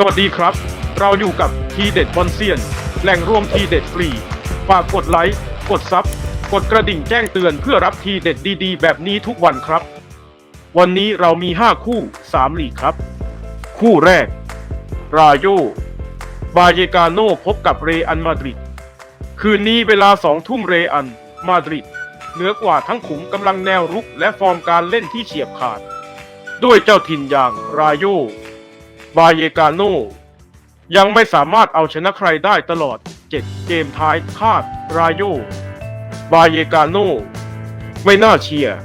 สวัสดีครับ เราอยู่กับทีเด็ดบอลเซียน แหล่งรวมทีเด็ดฟรี ฝากกดไลค์ กดซับ กดกระดิ่งแจ้งเตือนเพื่อรับทีเด็ดดีๆ แบบนี้ทุกวันครับ วันนี้เรามี 5 คู่3ลีกครับ คู่แรก ราโย บาเยกาโนพบกับเรอันมาดริด คืนนี้เวลาสองทุ่มเรอัน มาดริด เหนือกว่าทั้งขุมกำลังแนวรุกและฟอร์มการเล่นที่เฉียบขาด ด้วยเจ้าถิ่นอย่างราโย บาเยกาโนยังไม่สามารถเอาชนะใครได้ตลอด 7 เกมท้ายคาดราโยบาเยกาโนไม่น่าเชียร์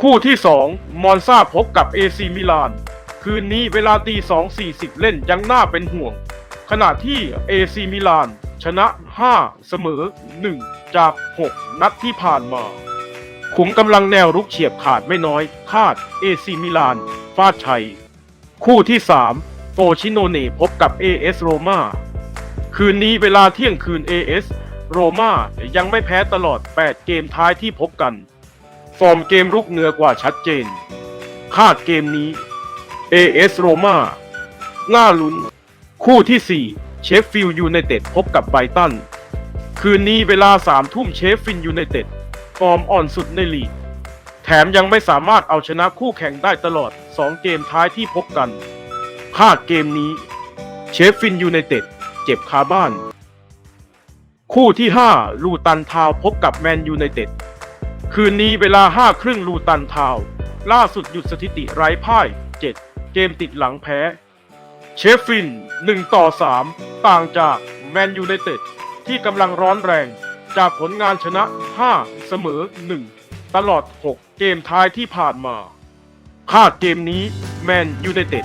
คู่ที่ 2 มอนซาพบกับเอซีมิลาน คืนนี้เวลาตี 2.40 เล่นยังน่าเป็นห่วง ขณะที่เอซีมิลาน ชนะ 5 เสมอ 1 จาก 6 นัดที่ผ่านมา ขุมกำลังแนวรุกเฉียบขาดไม่น้อย คาดเอซีมิลานฟาดชัย คู่ที่ 3 โปชิโนเน่พบกับ AS โรมาคืนนี้เวลาเที่ยงคืน AS โรมายังไม่แพ้ตลอด 8 เกมท้ายที่พบกัน ฟอร์มเกมรุกเหนือกว่าชัดเจน คาดเกมนี้ AS โรมาน่าลุ้น คู่ที่ 4 เชฟฟิลด์ยูไนเต็ดพบกับไบตัน คืนนี้เวลา 3 ทุ่มเชฟฟิลยูไนเต็ดฟอร์มอ่อนสุดในลีก แถมยังไม่สามารถเอาชนะคู่แข่งได้ตลอด 2 เกมท้ายที่พบกัน คาดเกมนี้ เชฟฟิลด์ยูไนเต็ดเจ็บคาบ้าน คู่ที่ 5 ลูตันทาวพบกับแมนยูไนเต็ด คืนนี้เวลา5ครึ่งลูตันทาว ล่าสุดหยุดสถิติไร้พ่าย 7 เกมติดหลังแพ้ เชฟฟิน 1 ต่อ 3 ต่างจากแมนยูไนเต็ด ที่กำลังร้อนแรง จากผลงานชนะ 5 เสมอ 1 ตลอด 6 เกมท้ายที่ผ่านมาคาดเกมนี้แมนยูไนเต็ด